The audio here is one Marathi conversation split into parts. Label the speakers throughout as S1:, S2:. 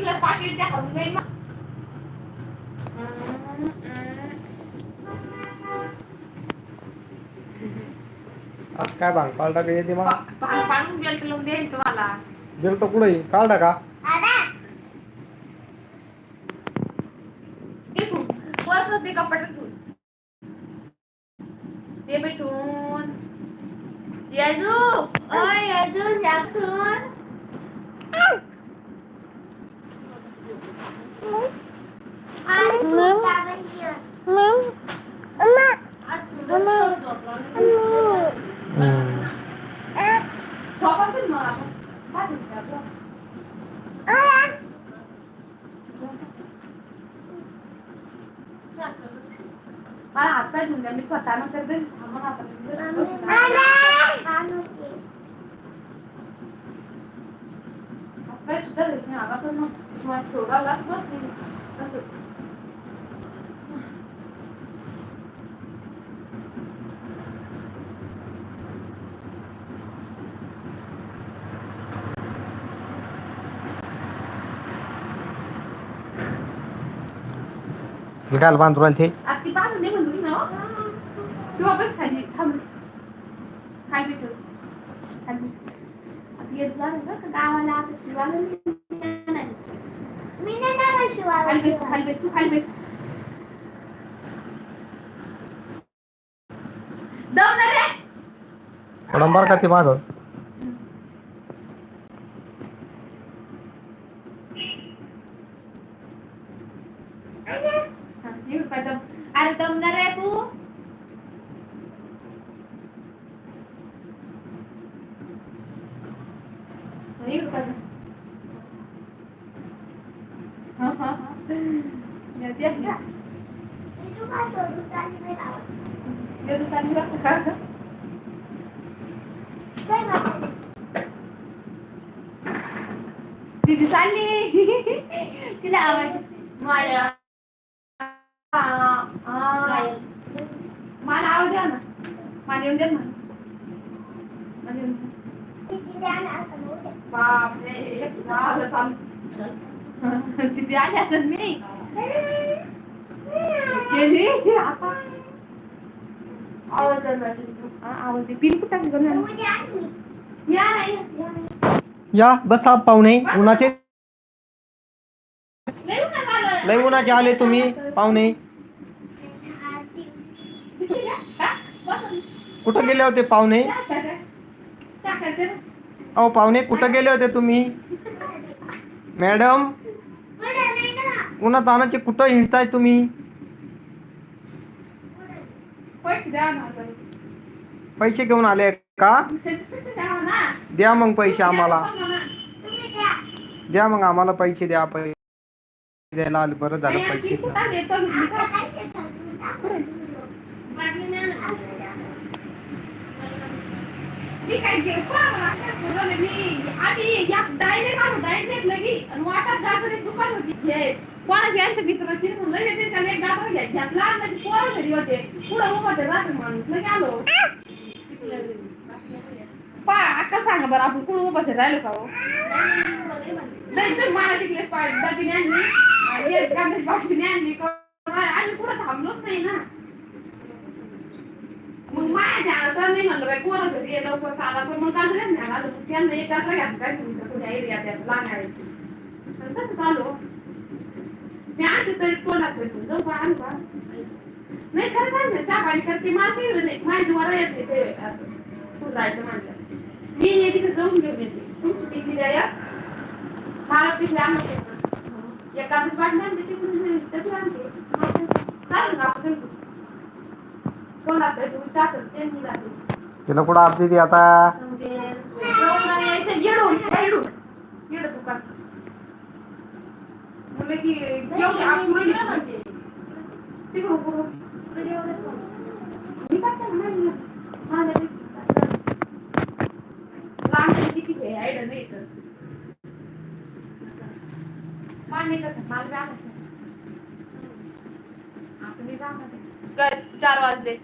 S1: पाकिटला पाकिट द्या हरून जाईल मग
S2: आज काय भांग पालटा का येते मला?
S1: पाणी पाडून बेल्ट लावून द्यायचं मला
S2: गेलो तर कुठे काढला का?
S1: इथून. बस ते कपाट ठेवून ते भेटून. याजू. ओय याजू जॅक्सन
S2: हम्म.
S1: झोपायचं मग आपण. बाहेर जाऊ. मला हात पाय धुवून द्या मी स्वतः करते थांबा ना आता. हातपाय सुद्धा धुत नाही. आला तर मग तुम्हाला सोडायलाच बसली. असं.
S2: हे काय बांधून राहिले ते
S1: आता ती पाहून दे म्हणून ना हो. शिवा बस खाली बेस तू रे.
S2: नंबर का ते
S1: अरे रे तू. हा, ये रुपया दम. हा, हा, हा. या, या, या. ये दुकानी बघ. दीदी चालली तिला आवड मला. मला आवाज द्या ना मला येऊन द्या ना. बापरे चालू या,
S2: बस आप पाहुणे उन्हाचे
S1: लय
S2: उन्हाचे आले तुम्ही. पाहुणे. कुठं गेले होते पाहुणे अहो पाहुणे कुठं गेले होते तुम्ही? मॅडम? उन्हात आणाचे कुठं हिंडताय तुम्ही?
S1: पैसे
S2: घेऊन आले का?
S1: द्या
S2: मग पैसे आम्हाला.
S1: द्या
S2: मग आम्हाला पैसे द्या पैसे द्यायला आले बरं झालं पैसे.
S1: मी. आम्ही या आलो, direct लगी. वाटात एक दुकान होती. हे कोणाची आमच्या मित्राची म्हणून लगे ते त्याला एक गाजर घ्या- घेतला आणि त्याची पोरं घरी होते. पुढं उभं ते राहतं माणूस. लगे आलो. पा आता सांगा बरं आपण कुठं उभं ते राहिलो का हो? नाही तर मला तिकडे पा- दागिने आणले. आणि एक गाजराची बाटली आणली. आम्ही कुठं थांबलोच नाही ना मग माया ध्यानात नाही म्हणलं बाई पोरं घरी ये लवकर चाला पण मग गाजऱ्याच नाही आला त्यांना एक गाजरा घ्यायचा काय तुमच्या तुझ्या एरियात त्यात लहान आहे तसं चालू मी आणते तरी तोंडात भेटून जाऊ का आणू का नाही खरं सांगते चहा पाणी करते मला काही नाही. माझी वर येते ते तू जायचं म्हणलं मी ये तिकडे जाऊन घेऊन येते. तुमची पिकली द्या मला पिकली आणते गाजर बाटली आणते तिकडून त्याची आणते. चालेल आपण. तोंडात भेटून टाकत ते मी जाते
S2: तिला कुठं अर्धी दे आता.
S1: येडून येडून. येड दुकान. म्हणलं की जेवढी आपुरली तिकडून पुढं मी माझ्या लहान किती आहे? आयडिया नाही तर मला नाही मला जाणार आपण जाणार चार वाजले.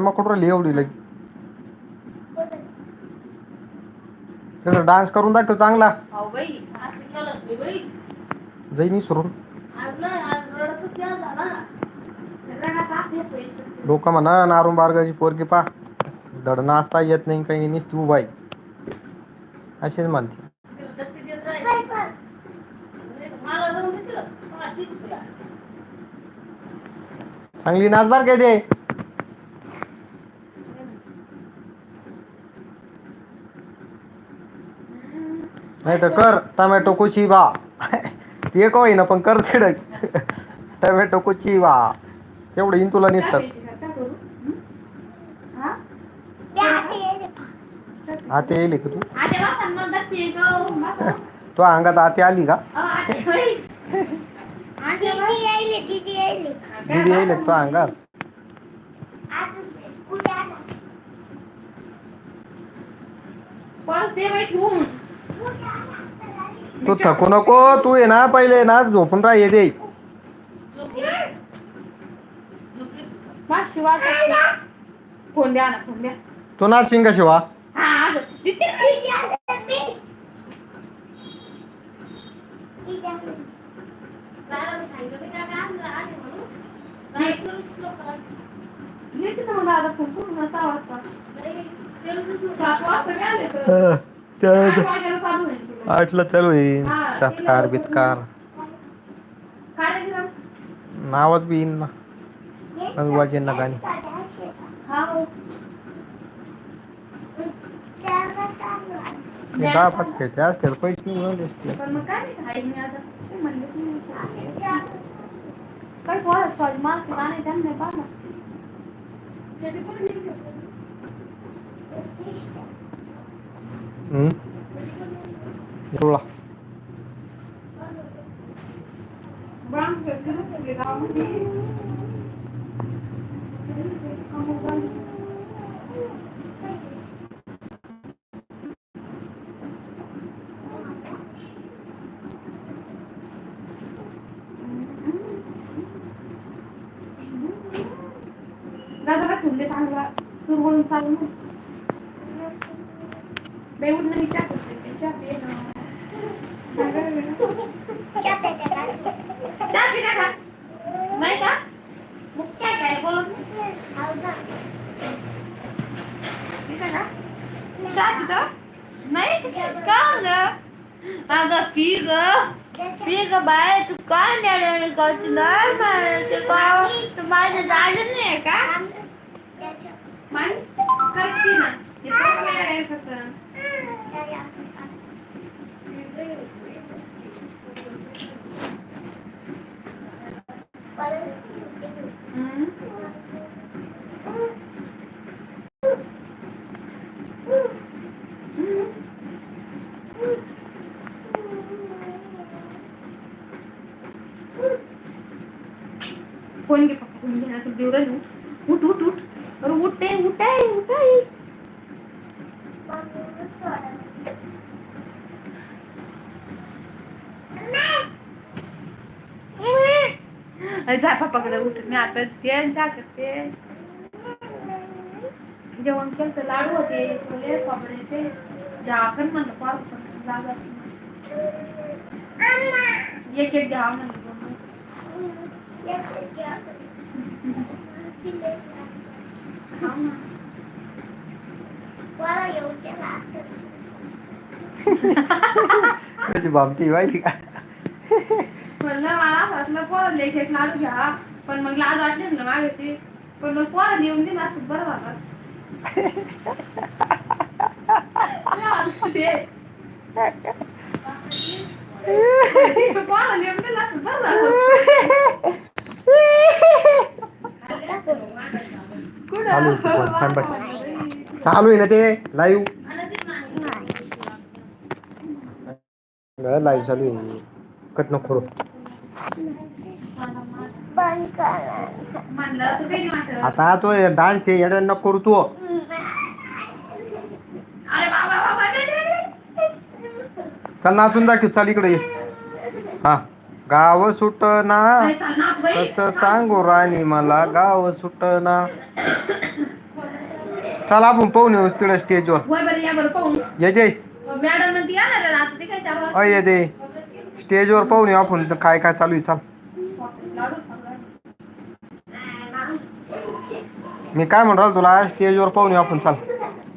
S2: अरे मग कुठं राहिली एवढी लगी त्याचा डान्स करून दाखव चांगला.
S1: बाई बाई.
S2: जाईन लोक म्हणा नारून बारगाची पोरगी पा धड नाचता येत नाही काही नाही नुसती उभा आहे. असेच म्हणते. चांगली नाच बार काय ते. नाही तर कर टमॅटो कुची बा ते काय ना पण कर तिड. टमॅटो कुची बा तेवढं इन तुला
S1: निसतं
S2: निसतात. आते येईल का तू? तू अंगात आते आली का? दिदी येईल तो अंगात?
S1: बस दे ठेवून.
S2: तू थकू नको तू ये ना पहिले ना झोपून राह ये दे.
S1: पाचशे वाजता. फोन द्या ना फोन द्या.
S2: तू नाच शिंग शिवा.
S1: हा
S2: आठला चालू आहे. सत्कार बितकार? नावच बी येईन ना. वाजे ना गाणी.
S1: हा
S2: दहा पाच खेळते असते पैसे मिळवले असते
S1: पण मग काय नाही आई मी आता ते म्हणले की काय बाय तू का नाही तू माझं झालं नाही का? मान करते ना ते पण काय आहे फक्त हम्म. फोन घे पप्पा फोन घे ना तू देऊ राहिली. उठ उठ उठ अरे उठ ए, उठ ए, उठ ए. अरे जा पप्पाकडे उठ मी आता ते जा करते जेवण केलं तर लाडू होते छोले पापडाचे जाकर म्हणलं पार जागा एक एक घ्या म्हणलं खाऊ ना
S2: कशी बाबती माहिती का?
S1: म्हणलं मला वाटलं पोरं एक लाडू घ्या. पण मग लाज वाटली म्हणलं मागे ती पण मग पोरं येऊन दिला असं बरं झालं ते पोरं येऊन दिला असं बरं झालं
S2: चालू आहे थांब. चालू आहे ना ते? लाईव्ह लाईव्ह चालू आहे. कट नको करू. आता तो डान्स आहे येड्या नको करू तू. चल नाचून दाखव. चाल इकडे ये. हा. गाव सुटना. कसं सांगू राणी मला गाव सुटना. चला आपण पाहून येऊ तिकडे स्टेजवर
S1: या
S2: जय अय ये दे स्टेजवर पाहून येऊ आपण काय काय चालू आहे चाल. मी काय म्हणतो तुला स्टेजवर पाहून येऊ आपण चाल.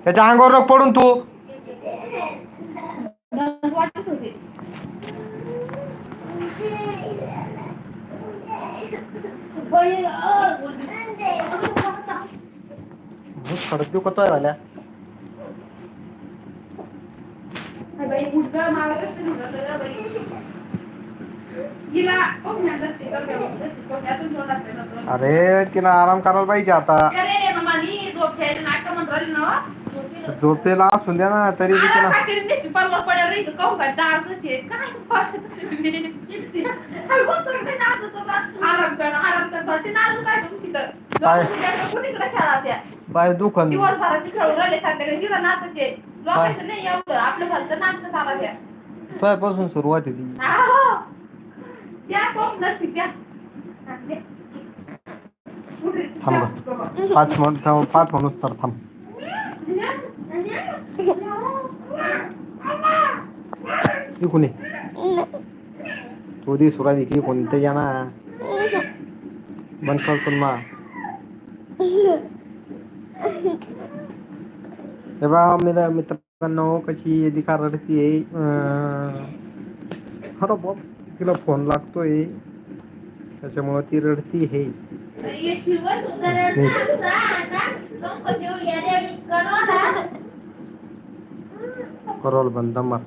S2: त्याच्या अंगावर रग पडून तू
S1: डंग वाटत होते बाई, अं,
S2: खडक देऊ कतोय झाल्या
S1: काय बाई, मुलगा मला कसं निघालं बाई. हिला कोकणात शिकव देऊ, कोकणातून तोंडात पेटवतो.
S2: अरे तिला आराम करायला पाहिजे आता झोपेला असून द्या ना तरी बी तिला?
S1: कुणीकडे खेळा
S2: पाय दुखन.
S1: खेळून राहिले संध्याकाळी तिथं नाचायचे लोकांचं नाही एवढं. आपलं भलतं नाचतं चाला त्या.
S2: तुझ्यापासून सुरुवात आहे ती.
S1: आहो. त्या कोण नसती त्या.
S2: थांब गं. पाच मिनिट थांब पाच म्हणूस तर थांब. ती कोणी? तू दी सुराजी की कोणते या ना बंद करतो मा. हे बा मेरा मित्रांनो कशी रडती रडतीये खरं बघ तिला फोन लागतोय. त्याच्यामुळं ती रडती हे करोल बंद मर.